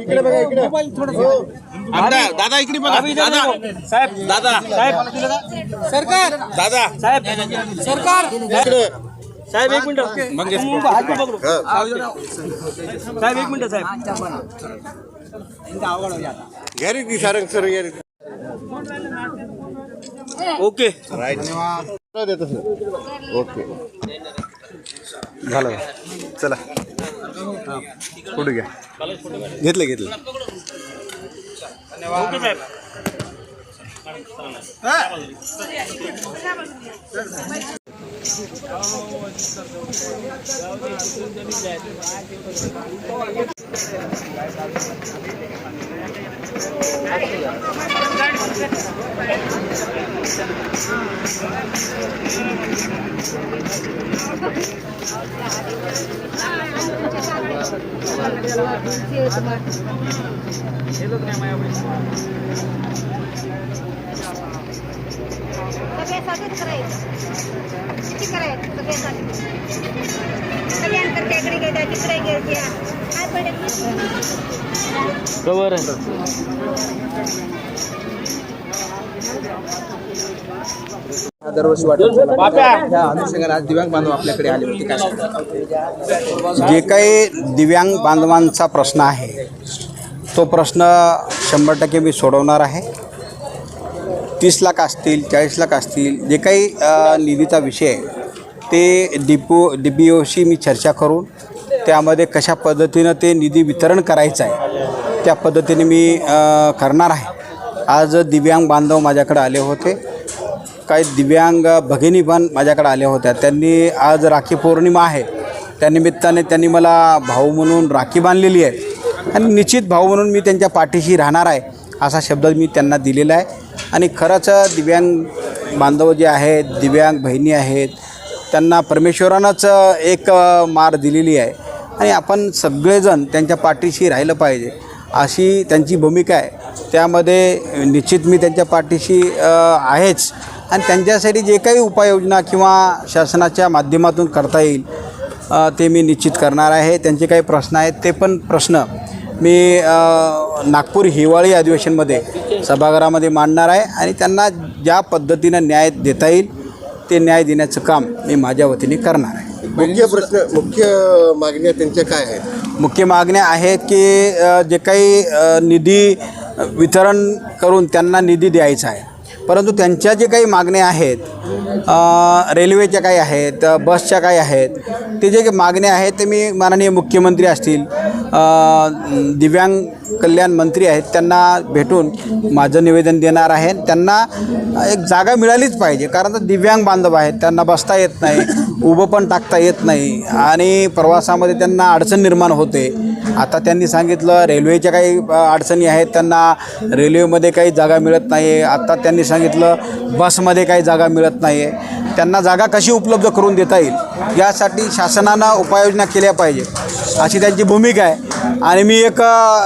इकडे बघा इकडे. आमदार दादा इकडे बघा. दादा. साहेब दादा. साहेब सरकार. दादा. साहेब सरकार. इकडे. साहेब एक मिनिट. मंगेश पकडू. साहेब एक मिनिट साहेब. की सारंग सर घरी ओके. Sir okay. झालं. चला. फोटो घ्या? घेतलं घेतलं. धन्यवाद. सगळ्यासाठीच करायचं किती करायचं सगळ्यासाठी सगळ्यांकडे इकडे घ्यायच्या तिकडे घ्यायच्या Cover. दरवर्षी वाटत त्या अनुषंगाने आज दिव्यांग बांधव आपल्याकडे आले होते. काय? जे काही दिव्यांग बांधवांचा प्रश्न आहे तो प्रश्न शंभर टक्के मी सोडवणार आहे. तीस लाख असतील चाळीस लाख असतील जे काही निधीचा विषय आहे ते डिपो डी पी ओशी मी चर्चा करून त्यामध्ये कशा पद्धतीनं ते निधी वितरण करायचं आहे त्या पद्धतीने मी करणार आहे. आज दिव्यांग बांधव माझ्याकडे आले होते. काही दिव्यांग भगिनी पण माझ्याकडे आल्या होत्या. त्यांनी आज राखी पौर्णिमा आहे. त्यानिमित्ताने त्यांनी मला भाऊ म्हणून राखी बांधलेली आहे. आणि निश्चित भाऊ म्हणून मी त्यांच्या पाठीशी राहणार आहे असा शब्द मी त्यांना दिलेला आहे. आणि खरंच दिव्यांग बांधव जे आहेत दिव्यांग बहिणी आहेत त्यांना परमेश्वरानंच एक मार दिलेली आहे. आणि आपण सगळेजण त्यांच्या पाठीशी राहिलं पाहिजे. अशी त्यांची भूमिका आहे. त्यामध्ये निश्चित मी त्यांच्या पाठीशी आहेच. आणि त्यांच्यासाठी जे काही उपाययोजना किंवा शासनाच्या माध्यमातून करता येईल ते मी निश्चित करणार आहे. त्यांचे काही प्रश्न आहेत ते पण प्रश्न मी नागपूर हिवाळी अधिवेशनमध्ये सभागृहामध्ये मांडणार आहे आणि त्यांना ज्या पद्धतीनं न्याय देता येईल ते न्याय देण्याचं काम मी माझ्या वतीने करणार आहे. मुख्य प्रश्न मुख्य मागण्या त्यांच्या काय आहेत? मुख्य मागण्या आहेत की जे काही निधी वितरण करून त्यांना निधी द्यायचा आहे. परंतु त्यांच्या जे काही मागण्या आहेत रेल्वेच्या काही आहेत बसच्या काही आहेत ते जे काही मागण्या आहेत ते मी माननीय मुख्यमंत्री असतील दिव्यांग कल्याण मंत्री आहेत त्यांना भेटून माझं निवेदन देणार आहे. त्यांना एक जागा मिळालीच पाहिजे कारण तर दिव्यांग बांधव आहेत त्यांना बसता येत नाही. उभं पण टाकता येत नाही. आणि प्रवासामध्ये त्यांना अडचण निर्माण होते. आता त्यांनी सांगितलं रेल्वेच्या काही अडचणी आहेत त्यांना रेल्वेमध्ये काही जागा मिळत नाही आहे आता त्यांनी सांगितलं बसमध्ये काही जागा मिळत नाही आहे त्यांना जागा कशी उपलब्ध करून देता येईल? यासाठी शासनानं उपाययोजना केल्या पाहिजे. अशी त्यांची भूमिका आहे. आणि मी एक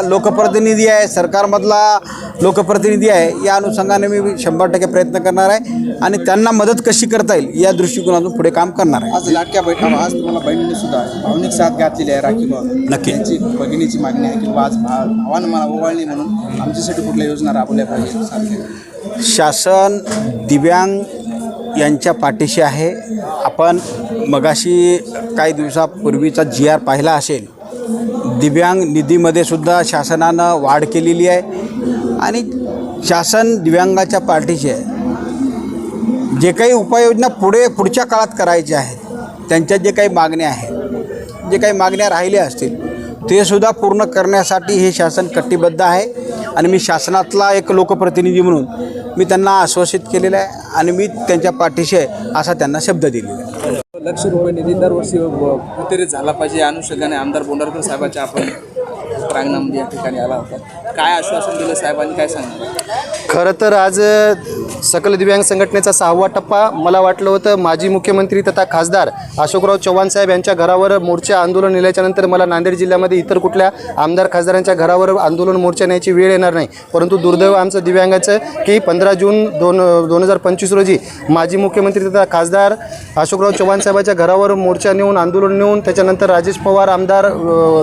लोकप्रतिनिधी आहे. सरकारमधला लोकप्रतिनिधी आहे. या अनुषंगाने मी शंभर टक्के प्रयत्न करणार आहे आणि त्यांना मदत कशी करता येईल या दृष्टिकोनातून पुढे काम करणार आहे. आज लाटक्या बैठक आज तुम्हाला बहिणीने सुद्धा भावनिक साथ घातलेली आहे. राखी नक्की. त्यांची भगिनीची मागणी आहे की बाबा आज भावानं मला ओवाळली म्हणून आमच्यासाठी कुठल्या योजना राबवल्या पाहिजे शासन दिव्यांग यांच्या पाठीशी आहे. आपण मगाशी काही दिवसापूर्वीचा जी आर पाहिला असेल दिव्यांग निधीमध्ये सुद्धा शासनानं वाढ केलेली आहे. आणि शासन दिव्यांगाच्या पार्टीशी आहे. जे काही उपाययोजना पुढे पुढच्या काळात करायच्या आहेत त्यांच्या जे काही मागण्या आहेत जे काही मागण्या राहिल्या असतील ते सुद्धा पूर्ण करण्यासाठी हे शासन कटिबद्ध आहे. आणि मी शासनातला एक लोकप्रतिनिधी म्हणून मी त्यांना आश्वासित केलेलं आहे. आणि मी त्यांच्या पाठीशी आहे असा त्यांना शब्द दिलेला आहे. लक्ष रुपये निधी दरवर्षी व- वितरित झाला पाहिजे. या अनुषंगाने आमदार बोंडारकर साहेबाच्या आपण प्रांगणामध्ये या ठिकाणी आला होता. काय आश्वासन दिलं साहेबांनी? काय सांगितलं खरं तर आज सकल दिव्यांग संघटनेचा सहावा टप्पा. मला वाटलं होतं माजी मुख्यमंत्री तथा खासदार अशोकराव चव्हाण साहेब यांच्या घरावर मोर्चा आंदोलन नेल्याच्यानंतर मला नांदेड जिल्ह्यामध्ये इतर कुठल्या आमदार खासदारांच्या घरावर आंदोलन मोर्चा न्यायची वेळ येणार नाही. परंतु दुर्दैव आमचं दिव्यांगाचं की पंधरा जून दोन दोन हजार पंचवीस रोजी माजी मुख्यमंत्री तथा खासदार अशोकराव चव्हाण साहेबाच्या घरावर मोर्चा नेऊन आंदोलन नेऊन त्याच्यानंतर राजेश पवार आमदार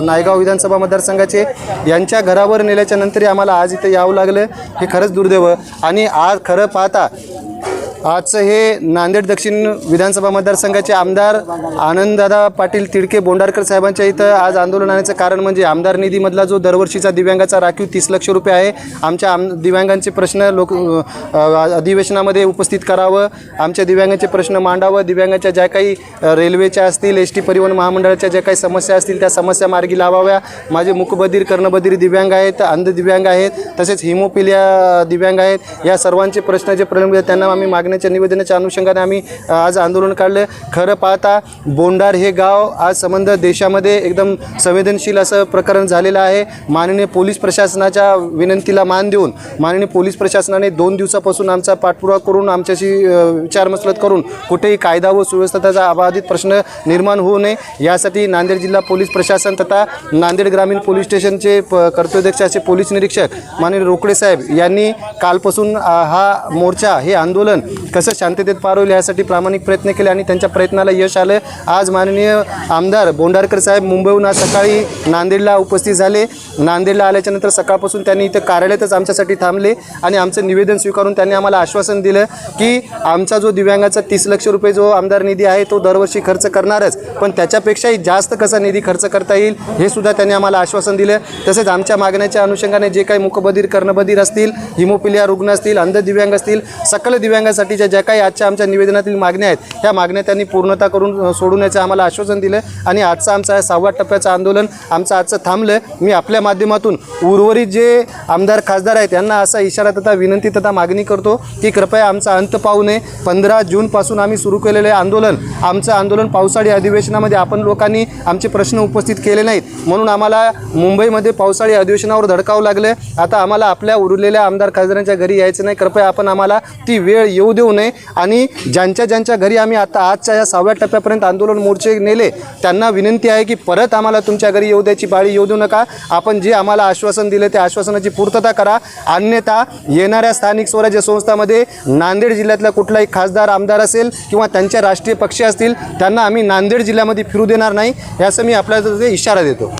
नायगाव विधानसभा मतदारसंघाचे यांच्या घरावर नेल्याच्यानंतरही आम्हाला आज इथं यावं लागलं. हे खरंच दुर्दैव. आणि आज खरं पाच હતા आजचं हे नांदेड दक्षिण विधानसभा मतदारसंघाचे आमदार आनंददादा पाटील तिडके बोंडारकर साहेबांच्या इथं आज आंदोलनाचं कारण म्हणजे आमदार निधीमधला जो दरवर्षीचा दिव्यांगाचा राखीव तीस लक्ष रुपये आहे आमच्या आम दिव्यांगांचे प्रश्न लोक अधिवेशनामध्ये उपस्थित करावं आमच्या दिव्यांगांचे प्रश्न मांडावं दिव्यांगाच्या ज्या काही रेल्वेच्या असतील एस टी परिवहन महामंडळाच्या ज्या काही समस्या असतील त्या समस्या मार्गी लावाव्या. माझे मुकबधीर कर्णबधीर दिव्यांग आहेत अंध दिव्यांग आहेत तसेच हिमोपिलिया दिव्यांग आहेत. या सर्वांचे प्रश्न जे प्रलंबित त्यांना आम्ही मागण्याच्या निवेदनाच्या अनुषंगाने आम्ही आज आंदोलन काढलं. खरं पाहता बोंडार हे गाव आज संबंध देशामध्ये एकदम संवेदनशील असं प्रकरण झालेलं आहे. माननीय पोलीस प्रशासनाच्या विनंतीला मान देऊन माननीय पोलीस प्रशासनाने दोन दिवसापासून आमचा पाठपुरावा करून आमच्याशी विचारमसलत करून कुठेही कायदा व सुव्यवस्थेचा अबाधित प्रश्न निर्माण होऊ नये. यासाठी नांदेड जिल्हा पोलीस प्रशासन तथा नांदेड ग्रामीण पोलीस स्टेशनचे प कर्तव्यदक्ष असे पोलीस निरीक्षक माननीय रोकडे साहेब यांनी कालपासून हा मोर्चा हे आंदोलन कसं शांततेत पार होईल यासाठी प्रामाणिक प्रयत्न केले आणि त्यांच्या प्रयत्नाला यश आलं. आज माननीय आमदार बोंडारकर साहेब मुंबईहून आज सकाळी नांदेडला उपस्थित झाले. नांदेडला आल्याच्यानंतर सकाळपासून त्यांनी इथं कार्यालयातच आमच्यासाठी थांबले आणि आमचं निवेदन स्वीकारून त्यांनी आम्हाला आश्वासन दिलं की आमचा जो दिव्यांगाचा तीस लक्ष रुपये जो आमदार निधी आहे तो दरवर्षी खर्च करणारच. पण त्याच्यापेक्षाही जास्त कसा निधी खर्च करता येईल हे सुद्धा त्यांनी आम्हाला आश्वासन दिलं. तसेच आमच्या मागण्याच्या अनुषंगाने जे काही मुकबधीर कर्णबधीर असतील हिमोपिलिया रुग्ण असतील अंध दिव्यांग असतील सकल दिव्यांगासाठी दिव्यांगासाठीच्या ज्या काही आजच्या आमच्या निवेदनातील मागण्या आहेत ह्या मागण्या त्यांनी पूर्णता करून सोडवण्याचं आम्हाला आश्वासन दिलं आणि आजचा आमचा हा सहावा टप्प्याचं आंदोलन आमचं आजचं थांबलं मी आपल्या माध्यमातून उर्वरित जे आमदार खासदार आहेत त्यांना असा इशारा तथा विनंती तथा मागणी करतो की कृपया आमचा अंत पाहू नये. पंधरा जूनपासून आम्ही सुरू केलेले आंदोलन आमचं आंदोलन पावसाळी अधिवेशनामध्ये आपण लोकांनी आमचे प्रश्न उपस्थित केले नाहीत. म्हणून आम्हाला मुंबईमध्ये पावसाळी अधिवेशनावर धडकावं लागलं आता आम्हाला आपल्या उरलेल्या आमदार खासदारांच्या घरी यायचं नाही. कृपया आपण आम्हाला ती वेळ येऊ देऊ. देऊ नये. आणि ज्यांच्या ज्यांच्या घरी आम्ही आता आजच्या या सहाव्या टप्प्यापर्यंत आंदोलन मोर्चे नेले त्यांना विनंती आहे की परत आम्हाला तुमच्या घरी येऊ द्यायची पाळी येऊ देऊ नका. आपण जे आम्हाला आश्वासन दिले त्या आश्वासनाची पूर्तता करा. अन्यथा येणाऱ्या स्थानिक स्वराज्य संस्थामध्ये नांदेड जिल्ह्यातला कुठलाही खासदार आमदार असेल किंवा त्यांच्या राष्ट्रीय पक्ष असतील त्यांना आम्ही नांदेड जिल्ह्यामध्ये फिरू देणार नाही. याचं मी आपल्याला इशारा देतो.